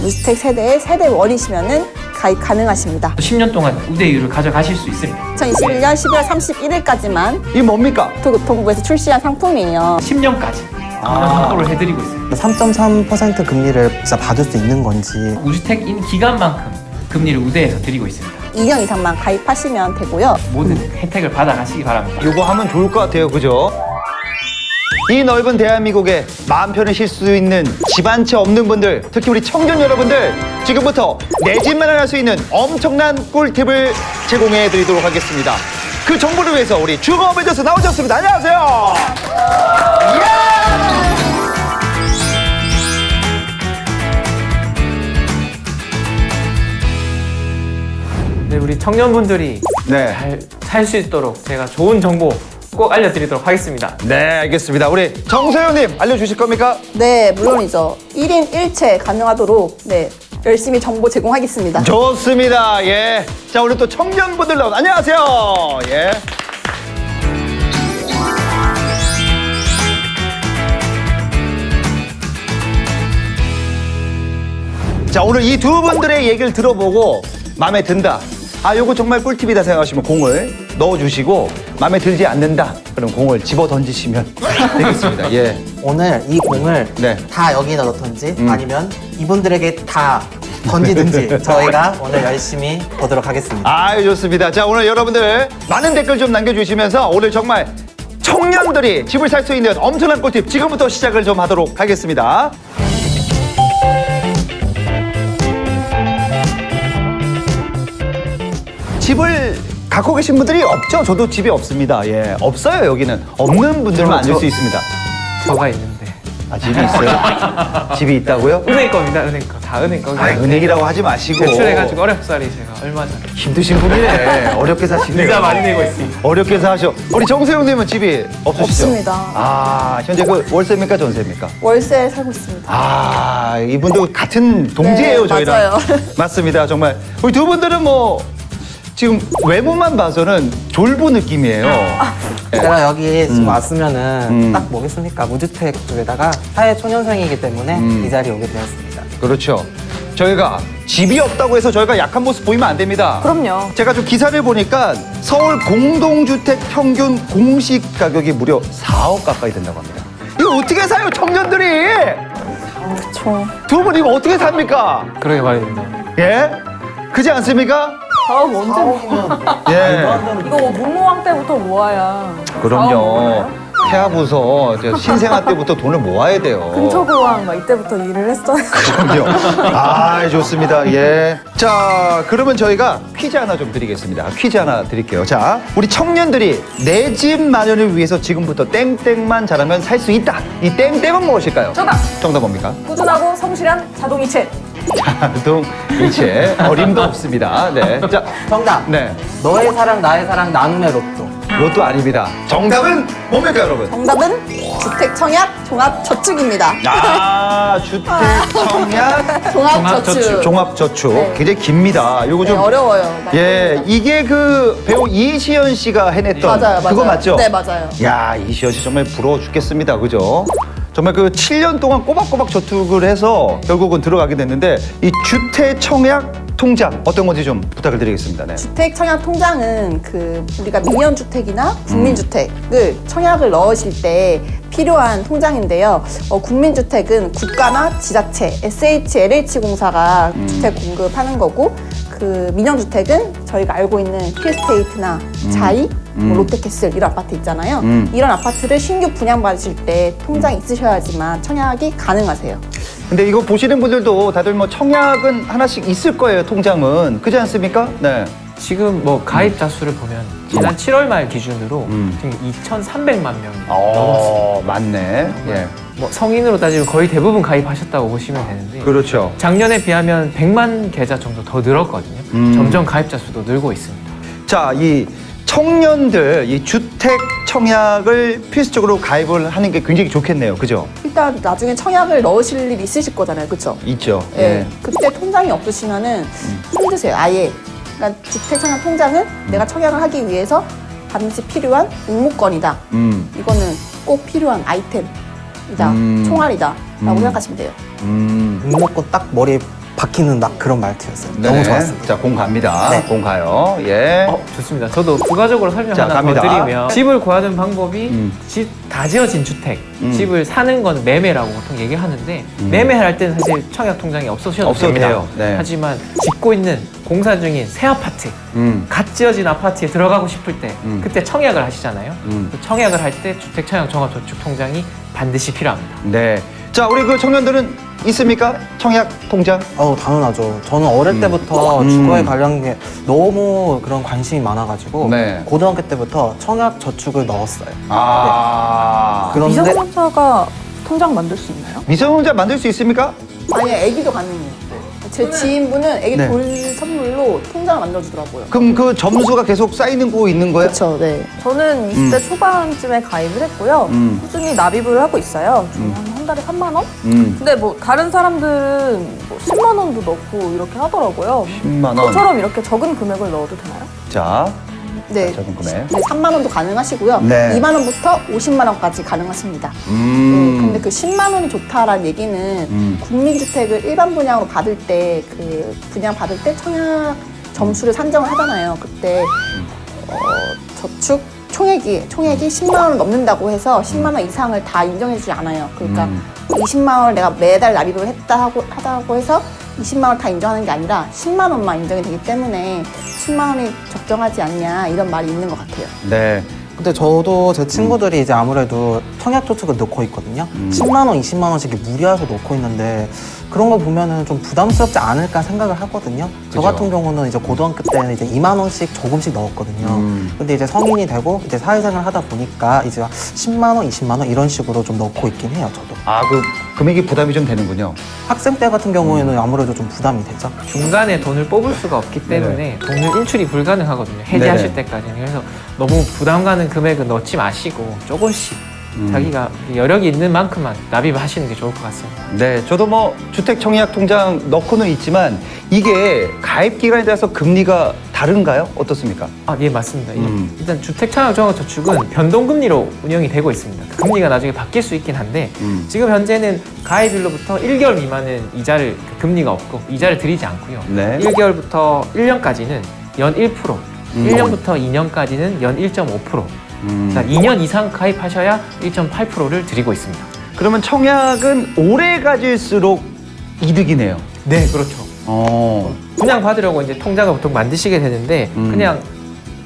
무주택 세대의 세대 원이시면은 가입 가능하십니다. 10년 동안 우대율을 가져가실 수 있습니다. 2021년 12월 31일까지만 이 뭡니까? 교통부에서 출시한 상품이에요. 10년까지 선포를 해드리고 있습니다. 3.3% 금리를 진짜 받을 수 있는 건지 무주택인 기간만큼 금리를 우대해서 드리고 있습니다. 2년 이상만 가입하시면 되고요. 모든 혜택을 받아가시기 바랍니다. 요거 하면 좋을 것 같아요. 그죠? 이 넓은 대한민국에 마음 편히 쉴 수 있는 집 한 채 없는 분들, 특히 우리 청년 여러분들, 지금부터 내 집 마련할 수 있는 엄청난 꿀팁을 제공해 드리도록 하겠습니다. 그 정보를 위해서 우리 주거 매저스 나오셨습니다. 안녕하세요. 네, 우리 청년분들이 네. 잘 살 수 있도록 제가 좋은 정보 꼭 알려드리도록 하겠습니다. 네, 알겠습니다. 우리 정소영님 알려주실 겁니까? 네, 물론이죠. 1인 1채 가능하도록 네, 열심히 정보 제공하겠습니다. 좋습니다. 예. 자, 우리 또 청년분들 나온 안녕하세요. 예. 자, 오늘 이 두 분들의 얘기를 들어보고 마음에 든다. 아, 요거 정말 꿀팁이다 생각하시면 공을 넣어주시고 마음에 들지 않는다. 그럼 공을 집어 던지시면 되겠습니다. 예. 오늘 이 공을 네. 다 여기다 넣던지 음. 아니면 이분들에게 다 던지든지 저희가 오늘 열심히 보도록 하겠습니다. 아유 좋습니다. 자 오늘 여러분들 많은 댓글 좀 남겨주시면서 오늘 정말 청년들이 집을 살 수 있는 엄청난 꿀팁 지금부터 시작을 좀 하도록 하겠습니다. 집을 갖고 계신 분들이 없죠? 저도 집이 없습니다. 예, 없어요 여기는 없는 분들만 앉을 저- 수 있습니다. 저가 있는데. 아 집이 있어요? 집이 있다고요? 은행 겁니다, 은행 거. 다 은행 거. 아 은행이라고 하지 마시고 대출해가지고 어렵사리 제가 얼마 전에. 힘드신 분이네. 어렵게 사시네요. 이자 많이 내고 있습니다. 어렵게 사셔. 우리 정세웅님은 집이 없으시죠? 없습니다. 아, 현재 그 월세입니까, 전세입니까? 월세 살고 있습니다. 아, 이분도 같은 동지예요, 네, 저희랑. 맞아요. 맞습니다, 정말. 우리 두 분들은 뭐, 지금 외모만 봐서는 졸부 느낌이에요. 네. 제가 여기 지금 왔으면은 음. 딱 뭐겠습니까? 무주택 쪽에다가 사회 초년생이기 때문에 음. 이 자리에 오게 되었습니다. 그렇죠. 저희가 집이 없다고 해서 저희가 약한 모습 보이면 안 됩니다. 그럼요. 제가 좀 기사를 보니까 서울 공동주택 평균 공시 가격이 무려 4억 가까이 된다고 합니다. 이거 어떻게 사요, 청년들이? 그렇죠. 두 분 이거 어떻게 삽니까? 그러게 말입니다. 예? 그지 않습니까? 아, 언제 예. 이거 뭐 문무왕 때부터 모아야. 그럼요. 태아부서 이제 신생아 때부터 돈을 모아야 돼요. 근초고왕 막 이때부터 일을 했어요. 그럼요. 아, 좋습니다. 예. 자, 그러면 저희가 퀴즈 하나 좀 드리겠습니다. 퀴즈 하나 드릴게요. 자, 우리 청년들이 내 집 마련을 위해서 지금부터 땡땡만 잘하면 살 수 있다. 이 땡땡은 무엇일까요? 정답! 정답 뭡니까? 꾸준하고 성실한 자동이체. 자동 일체 어림도 없습니다. 네. 자, 정답! 네. 너의 사랑, 나의 사랑, 나눔의 로 또. 로또 아닙니다. 정답은 뭡니까, 여러분? 정답은 주택 청약 종합 저축입니다. 아, 주택 청약 종합 저축. 종합 저축. 네. 굉장히 깁니다. 요거 네, 좀 어려워요. 예, 이게 그 배우 이시연 씨가 해냈던 맞아요, 맞아요. 그거 맞죠? 네, 맞아요. 야, 이시연 씨 정말 부러워 죽겠습니다. 그죠? 정말 그 7년 동안 꼬박꼬박 저축을 해서 결국은 들어가게 됐는데 이 주택 청약 통장 어떤 건지 좀 부탁을 드리겠습니다. 네. 주택 청약 통장은 그 우리가 민연 주택이나 국민 주택을 청약을 넣으실 때 필요한 통장인데요. 어, 국민 주택은 국가나 지자체, SHLH 공사가 주택 공급하는 거고 그 민연 주택은 저희가 알고 있는 힐스테이트나 자이, 뭐 롯데캐슬 이런 아파트 있잖아요. 음. 이런 아파트를 신규 분양 받으실 때 통장이 있으셔야지만 청약이 가능하세요. 근데 이거 보시는 분들도 다들 뭐 청약은 하나씩 있을 거예요, 통장은. 그지 않습니까? 네. 지금 뭐 가입자 수를 보면 지난 7월 말 기준으로 음. 지금 2,300만 명이 넘었습니다. 어, 맞네. 예. 뭐 성인으로 따지면 거의 대부분 가입하셨다고 보시면 되는데 그렇죠. 작년에 비하면 100만 계좌 정도 더 늘었거든요. 음. 점점 가입자 수도 늘고 있습니다. 자, 이 청년들 이 주택 청약을 필수적으로 가입을 하는 게 굉장히 좋겠네요. 그죠? 일단 나중에 청약을 넣으실 일이 있으실 거잖아요. 그렇죠? 있죠. 예. 그때 통장이 없으시면은 힘드세요. 아예. 그러니까 주택 청약 통장은 내가 청약을 하기 위해서 반드시 필요한 응모권이다. 음. 이거는 꼭 필요한 아이템이다. 음. 총알이다라고 음. 생각하시면 돼요. 음. 묵 먹고 딱 머리에 박히는 막 그런 말투였어요. 네. 너무 좋았습니다. 자, 공 갑니다. 네. 공 가요. 예. 어, 좋습니다. 저도 부가적으로 설명 자, 하나 갑니다. 더 드리면 집을 구하는 방법이 음. 집 다 지어진 주택, 음. 집을 사는 건 매매라고 보통 얘기하는데 매매할 때는 사실 청약 통장이 없어셔도 없어도 됩니다. 돼요. 네. 하지만 짓고 있는 공사 중인 새 아파트, 음. 갓 지어진 아파트에 들어가고 싶을 때 음. 그때 청약을 하시잖아요. 음. 그 청약을 할 때 주택 청약 종합 저축 통장이 반드시 필요합니다. 네. 자, 우리 그 청년들은 있습니까? 청약 통장? 어 당연하죠. 저는 어릴 때부터 음. 주거에 관련 게 너무 그런 관심이 많아가지고 네. 고등학교 때부터 청약 저축을 넣었어요. 아. 그런데 미성년자가 통장 만들 수 있나요? 미성년자 만들 수 있습니까? 아니 애기도 가능해요. 제 지인분은 애기 네. 돌 선물로 통장을 만들어주더라고요. 그럼 그 점수가 계속 쌓이는 거 있는 거예요? 그렇죠, 네. 저는 20대 초반쯤에 가입을 했고요. 음. 꾸준히 납입을 하고 있어요. 저는 한 달에 3만 원? 음. 근데 뭐 다른 사람들은 뭐 10만 원도 넣고 이렇게 하더라고요. 10만 원. 저처럼 이렇게 적은 금액을 넣어도 되나요? 자, 네. 적은 금액. 네, 3만 원도 가능하시고요. 네. 2만 원부터 50만 원까지 가능하십니다. 음. 네, 근데 그 10만 원이 좋다라는 얘기는 음. 국민주택을 일반 분양으로 받을 때 그 분양 받을 때 청약 점수를 산정을 하잖아요. 그때 어, 저축 총액이 총액이 10만 원을 넘는다고 해서 10만 원 이상을 다 인정해주지 않아요. 그러니까 음. 20만 원을 내가 매달 납입을 했다 하고 하다고 해서 20만 원을 다 인정하는 게 아니라 10만 원만 인정이 되기 때문에 10만 원이 적정하지 않냐 이런 말이 있는 것 같아요. 네. 근데 저도 제 친구들이 이제 아무래도 청약 저축을 넣고 있거든요. 음. 10만 원, 20만 원씩 무리해서 넣고 있는데 그런 거 보면은 좀 부담스럽지 않을까 생각을 하거든요. 저 그죠. 같은 경우는 이제 고등학교 때는 이제 2만 원씩 조금씩 넣었거든요. 음. 근데 이제 성인이 되고 이제 사회생활 하다 보니까 이제 10만 원, 20만 원 이런 식으로 좀 넣고 있긴 해요, 저도. 아, 그 금액이 부담이 좀 되는군요. 학생 때 같은 경우에는 아무래도 좀 부담이 되죠. 중간에 돈을 뽑을 수가 없기 때문에 돈을 인출이 불가능하거든요. 해지하실 네네. 때까지는. 그래서 너무 부담 가는 금액은 넣지 마시고 조금씩 음. 자기가 여력이 있는 만큼만 납입을 하시는 게 좋을 것 같습니다. 네, 저도 뭐 주택 청약 통장 넣고는 있지만 이게 가입 기간에 따라서 금리가 다른가요? 어떻습니까? 아, 예, 맞습니다. 이- 음. 일단 주택청약종합저축은 변동금리로 운영이 되고 있습니다. 그 금리가 나중에 바뀔 수 있긴 한데 음. 지금 현재는 가입일로부터 1개월 미만은 이자를 그 금리가 없고 이자를 드리지 않고요. 네. 1개월부터 1년까지는 연 1%, 음. 1년부터 2년까지는 연 1.5%, 음. 자, 2년 이상 가입하셔야 1.8%를 드리고 있습니다. 그러면 청약은 오래 가질수록 이득이네요. 네, 그렇죠. 어. 분양 받으려고 이제 통장을 보통 만드시게 되는데 음. 그냥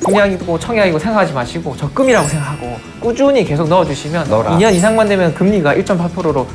분양이고 청약이고 생각하지 마시고 적금이라고 생각하고 꾸준히 계속 넣어주시면 넣어라. 2년 이상만 되면 금리가 1.8%로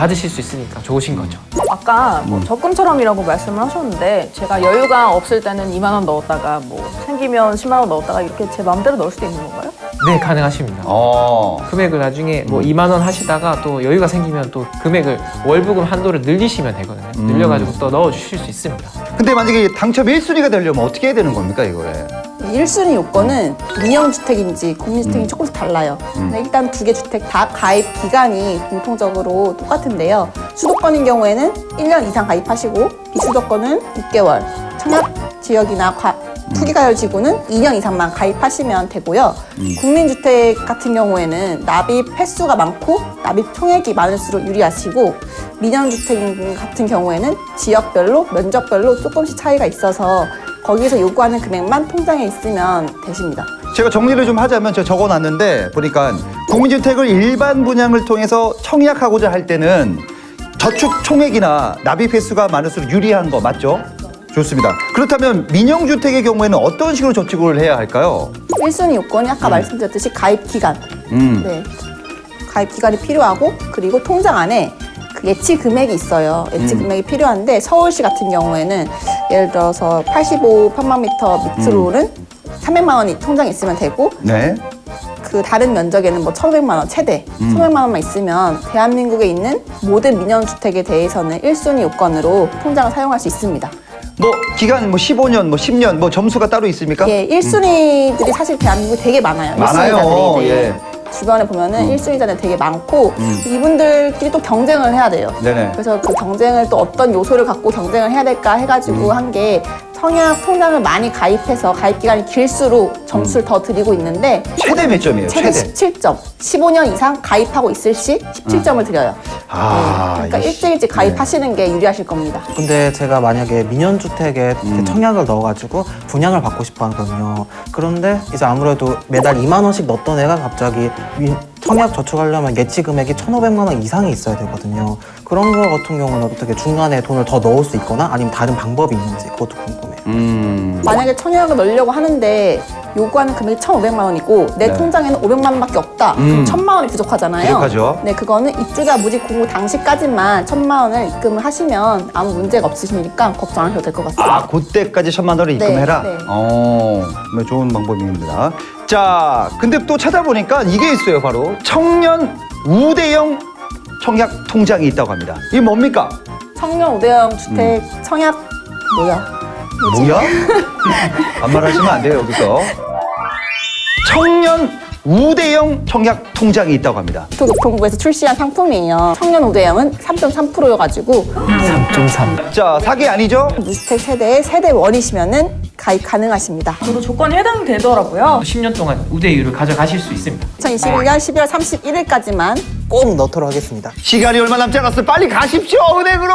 받으실 수 있으니까 좋으신 거죠. 아까 뭐 음. 적금처럼이라고 말씀을 하셨는데 제가 여유가 없을 때는 2만 원 넣었다가 뭐 생기면 10만 원 넣었다가 이렇게 제 마음대로 넣을 수도 있는 건가요? 네, 가능하십니다. 어. 금액을 나중에 뭐 음. 2만 원 하시다가 또 여유가 생기면 또 금액을 월부금 한도를 늘리시면 되거든요. 음. 늘려가지고 또 넣어 주실 수 있습니다. 근데 만약에 당첨 1순위가 되려면 어떻게 해야 되는 겁니까, 이거에? 1순위 요건은 민영주택인지 국민주택인지 조금씩 달라요. 음. 근데 일단 두 개 주택 다 가입 기간이 공통적으로 똑같은데요. 수도권인 경우에는 1년 이상 가입하시고 비수도권은 6개월, 청약 지역이나 과- 투기가열 지구는 2년 이상만 가입하시면 되고요. 음. 국민주택 같은 경우에는 납입 횟수가 많고 납입 총액이 많을수록 유리하시고 민영주택 같은 경우에는 지역별로 면적별로 조금씩 차이가 있어서 거기서 요구하는 금액만 통장에 있으면 되십니다. 제가 정리를 좀 하자면 저 적어놨는데 보니까 국민주택을 일반 분양을 통해서 청약하고자 할 때는 저축 총액이나 납입 횟수가 많을수록 유리한 거 맞죠? 좋습니다. 그렇다면 민영주택의 경우에는 어떤 식으로 저축을 해야 할까요? 1순위 요건이 아까 말씀드렸듯이 가입 기간. 음. 네. 가입 기간이 필요하고 그리고 통장 안에 그 예치 금액이 있어요. 예치 음. 금액이 필요한데 서울시 같은 경우에는 예를 들어서 85 평방미터 밑으로는 음. 300만 원이 통장에 있으면 되고 네. 그 다른 면적에는 뭐 1,500만 원 최대 음. 1,500만 원만 있으면 대한민국에 있는 모든 민영 주택에 대해서는 1순위 요건으로 통장을 사용할 수 있습니다. 뭐 기간 뭐 15년, 뭐 10년 뭐 점수가 따로 있습니까? 예, 1순위들이 사실 대한민국에 되게 많아요. 많아요. 1순위자들이. 네. 예. 주변에 보면은 음. 1순위자들 되게 많고 음. 이분들끼리 또 경쟁을 해야 돼요. 네네. 그래서 그 경쟁을 또 어떤 요소를 갖고 경쟁을 해야 될까 해가지고 음. 한게 청약 통장을 많이 가입해서 가입 기간이 길수록 점수를 더 드리고 있는데 최대 몇 점이에요? 최대 최대. 17점. 15년 이상 가입하고 있을 시 17점을 드려요. 아, 네, 그러니까 이게 일찍 일찍 가입하시는 게 유리하실 겁니다. 근데 제가 만약에 민연주택에 음. 청약을 넣어가지고 분양을 받고 싶어 하거든요. 그런데 이제 아무래도 매달 2만 원씩 넣던 애가 갑자기 민- 청약 저축하려면 예치 금액이 1,500만 원 이상이 있어야 되거든요. 그런 거 같은 경우는 어떻게 중간에 돈을 더 넣을 수 있거나 아니면 다른 방법이 있는지 그것도 궁금해요. 음. 만약에 청약을 넣으려고 하는데 요구하는 금액이 1,500만 원이고 내 네. 통장에는 500만 원밖에 없다. 음. 그럼 1,000만 원이 부족하잖아요. 부족하죠. 네, 그거는 입주자 무직 공고 당시까지만 1,000만 원을 입금을 하시면 아무 문제가 없으시니까 걱정 안 하셔도 될 것 같습니다. 아, 그때까지 천만 원을 네, 입금해라. 네. 어, 뭐 좋은 방법입니다. 자, 근데 또 찾아보니까 이게 있어요, 바로 청년 우대형 청약 통장이 있다고 합니다. 이게 뭡니까? 청년 우대형 주택 청약 뭐야? 뭐야? 반말하시면 안 돼요, 여기서. 청년 우대형 청약 통장이 있다고 합니다. 교통부에서 출시한 상품이에요. 청년 우대형은 3.3%여가지고 3.3. 자, 사기 아니죠? 무주택 세대의 세대 원이시면은 가입 가능하십니다. 저도 조건이 해당되더라고요. 10년 동안 우대율을 가져가실 수 있습니다. 2021년 12월 31일까지만 꼭 넣도록 하겠습니다. 시간이 얼마 남지 않았어요. 빨리 가십시오, 은행으로!